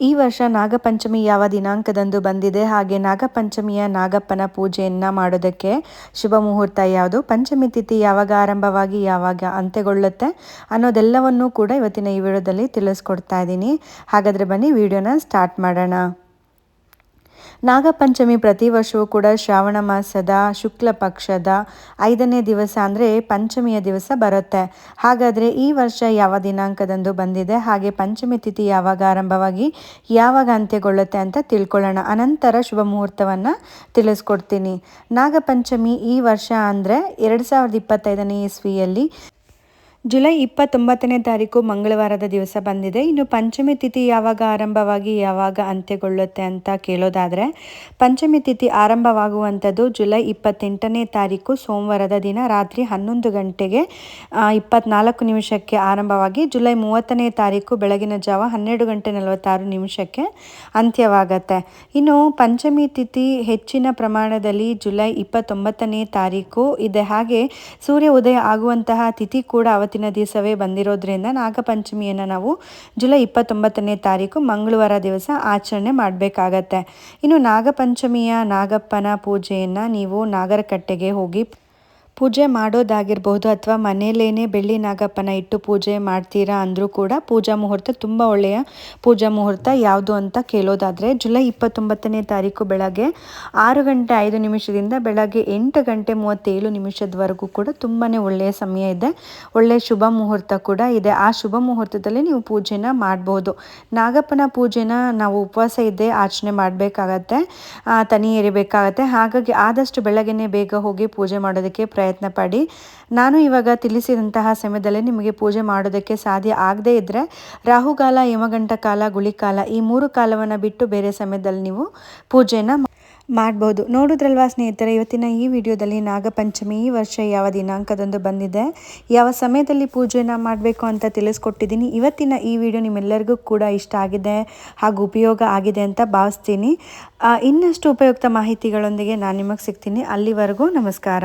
ಈ ವರ್ಷ ನಾಗಪಂಚಮಿ ಯಾವ ದಿನಾಂಕದಂದು ಬಂದಿದೆ ಹಾಗೆ ನಾಗಪಂಚಮಿಯ ನಾಗಪ್ಪನ ಪೂಜೆಯನ್ನು ಮಾಡೋದಕ್ಕೆ ಶುಭ ಮುಹೂರ್ತ ಯಾವುದು? ಪಂಚಮಿ ತಿಥಿ ಯಾವಾಗ ಆರಂಭವಾಗಿ ಯಾವಾಗ ಅಂತ್ಯಗೊಳ್ಳುತ್ತೆ ಅನ್ನೋದೆಲ್ಲವನ್ನೂ ಕೂಡ ಇವತ್ತಿನ ಈ ವಿಡಿಯೋದಲ್ಲಿ ತಿಳಿಸ್ಕೊಡ್ತಾ ಇದ್ದೀನಿ. ಹಾಗಾದರೆ ಬನ್ನಿ, ವಿಡಿಯೋನ ಸ್ಟಾರ್ಟ್ ಮಾಡೋಣ. ನಾಗಪಂಚಮಿ ಪ್ರತಿ ವರ್ಷವೂ ಕೂಡ ಶ್ರಾವಣ ಮಾಸದ ಶುಕ್ಲ ಪಕ್ಷದ ಐದನೇ ದಿವಸ ಅಂದರೆ ಪಂಚಮಿಯ ದಿವಸ ಬರುತ್ತೆ. ಹಾಗಾದರೆ ಈ ವರ್ಷ ಯಾವ ದಿನಾಂಕದಂದು ಬಂದಿದೆ? ಹಾಗೆ ಪಂಚಮಿ ತಿಥಿ ಯಾವಾಗ ಆರಂಭವಾಗಿ ಯಾವಾಗ ಅಂತ್ಯಗೊಳ್ಳುತ್ತೆ ಅಂತ ತಿಳ್ಕೊಳ್ಳೋಣ. ಅನಂತರ ಶುಭ ಮುಹೂರ್ತವನ್ನು ತಿಳಿಸ್ಕೊಡ್ತೀನಿ. ನಾಗಪಂಚಮಿ ಈ ವರ್ಷ ಅಂದರೆ ಎರಡು ಸಾವಿರದ ಇಪ್ಪತ್ತೈದನೇ ಇಸ್ವಿಯಲ್ಲಿ ಜುಲೈ ಇಪ್ಪತ್ತೊಂಬತ್ತನೇ ತಾರೀಕು ಮಂಗಳವಾರದ ದಿವಸ ಬಂದಿದೆ. ಇನ್ನು ಪಂಚಮಿ ತಿಥಿ ಯಾವಾಗ ಆರಂಭವಾಗಿ ಯಾವಾಗ ಅಂತ್ಯಗೊಳ್ಳುತ್ತೆ ಅಂತ ಕೇಳೋದಾದರೆ, ಪಂಚಮಿ ತಿಥಿ ಆರಂಭವಾಗುವಂಥದ್ದು ಜುಲೈ ಇಪ್ಪತ್ತೆಂಟನೇ ತಾರೀಕು ಸೋಮವಾರದ ದಿನ ರಾತ್ರಿ ಹನ್ನೊಂದು ಗಂಟೆಗೆ ಇಪ್ಪತ್ನಾಲ್ಕು ನಿಮಿಷಕ್ಕೆ ಆರಂಭವಾಗಿ ಜುಲೈ ಮೂವತ್ತನೇ ತಾರೀಕು ಬೆಳಗಿನ ಜಾವ ಹನ್ನೆರಡು ಗಂಟೆ ನಲವತ್ತಾರು ನಿಮಿಷಕ್ಕೆ ಅಂತ್ಯವಾಗತ್ತೆ. ಇನ್ನು ಪಂಚಮಿ ತಿಥಿ ಹೆಚ್ಚಿನ ಪ್ರಮಾಣದಲ್ಲಿ ಜುಲೈ ಇಪ್ಪತ್ತೊಂಬತ್ತನೇ ತಾರೀಕು ಇದೆ. ಹಾಗೆ ಸೂರ್ಯ ಉದಯ ಆಗುವಂತಹ ತಿಥಿ ಕೂಡ ಅವತ್ತಿನ ದಿವಸವೇ ಬಂದಿರೋದ್ರಿಂದ ನಾಗಪಂಚಮಿಯನ್ನು ನಾವು ಜುಲೈ ಇಪ್ಪತ್ತೊಂಬತ್ತನೇ ತಾರೀಕು ಮಂಗಳವಾರ ದಿವಸ ಆಚರಣೆ ಮಾಡಬೇಕಾಗತ್ತೆ. ಇನ್ನು ನಾಗಪಂಚಮಿಯ ನಾಗಪ್ಪನ ಪೂಜೆಯನ್ನು ನೀವು ನಾಗರಕಟ್ಟೆಗೆ ಹೋಗಿ ಪೂಜೆ ಮಾಡೋದಾಗಿರ್ಬೋದು ಅಥವಾ ಮನೆಯಲ್ಲೇ ಬೆಳ್ಳಿ ನಾಗಪ್ಪನ ಇಟ್ಟು ಪೂಜೆ ಮಾಡ್ತೀರಾ ಅಂದರೂ ಕೂಡ ಪೂಜಾ ಮುಹೂರ್ತ ತುಂಬ ಒಳ್ಳೆಯ ಪೂಜಾ ಮುಹೂರ್ತ ಯಾವುದು ಅಂತ ಕೇಳೋದಾದರೆ ಜುಲೈ ಇಪ್ಪತ್ತೊಂಬತ್ತನೇ ತಾರೀಕು ಬೆಳಗ್ಗೆ ಆರು ಗಂಟೆ ಐದು ನಿಮಿಷದಿಂದ ಬೆಳಗ್ಗೆ ಎಂಟು ಗಂಟೆ ಮೂವತ್ತೇಳು ನಿಮಿಷದವರೆಗೂ ಕೂಡ ತುಂಬಾ ಒಳ್ಳೆಯ ಸಮಯ ಇದೆ. ಒಳ್ಳೆಯ ಶುಭ ಮುಹೂರ್ತ ಕೂಡ ಇದೆ. ಆ ಶುಭ ಮುಹೂರ್ತದಲ್ಲಿ ನೀವು ಪೂಜೆನ ಮಾಡ್ಬೋದು. ನಾಗಪ್ಪನ ಪೂಜೆನ ನಾವು ಉಪವಾಸ ಇದ್ದೇ ಆಚರಣೆ ಮಾಡಬೇಕಾಗತ್ತೆ ತನಿ ಎರಿಬೇಕಾಗತ್ತೆ ಹಾಗಾಗಿ ಆದಷ್ಟು ಬೆಳಗ್ಗೆನೇ ಬೇಗ ಹೋಗಿ ಪೂಜೆ ಮಾಡೋದಕ್ಕೆ ಪ್ರಯತ್ನ ಪ್ರಯತ್ನ ಪಡಿ ನಾನು ಇವಾಗ ತಿಳಿಸಿದಂತಹ ಸಮಯದಲ್ಲಿ ನಿಮಗೆ ಪೂಜೆ ಮಾಡೋದಕ್ಕೆ ಸಾಧ್ಯ ಆಗದೇ ಇದ್ದರೆ ರಾಹುಕಾಲ, ಯಮಗಂಟ ಕಾಲ, ಗುಳಿಕಾಲ ಈ ಮೂರು ಕಾಲವನ್ನು ಬಿಟ್ಟು ಬೇರೆ ಸಮಯದಲ್ಲಿ ನೀವು ಪೂಜೆನ ಮಾಡ್ಬೋದು. ನೋಡಿದ್ರಲ್ವಾ ಸ್ನೇಹಿತರೆ, ಇವತ್ತಿನ ಈ ವಿಡಿಯೋದಲ್ಲಿ ನಾಗಪಂಚಮಿ ಈ ವರ್ಷ ಯಾವ ದಿನಾಂಕದಂದು ಬಂದಿದೆ, ಯಾವ ಸಮಯದಲ್ಲಿ ಪೂಜೆನ ಮಾಡಬೇಕು ಅಂತ ತಿಳಿಸ್ಕೊಟ್ಟಿದ್ದೀನಿ. ಇವತ್ತಿನ ಈ ವಿಡಿಯೋ ನಿಮ್ಮೆಲ್ಲರಿಗೂ ಕೂಡ ಇಷ್ಟ ಆಗಿದೆ ಹಾಗೂ ಉಪಯೋಗ ಆಗಿದೆ ಅಂತ ಭಾವಿಸ್ತೀನಿ. ಇನ್ನಷ್ಟು ಉಪಯುಕ್ತ ಮಾಹಿತಿಗಳೊಂದಿಗೆ ನಾನು ನಿಮಗೆ ಸಿಗ್ತೀನಿ. ಅಲ್ಲಿವರೆಗೂ ನಮಸ್ಕಾರ.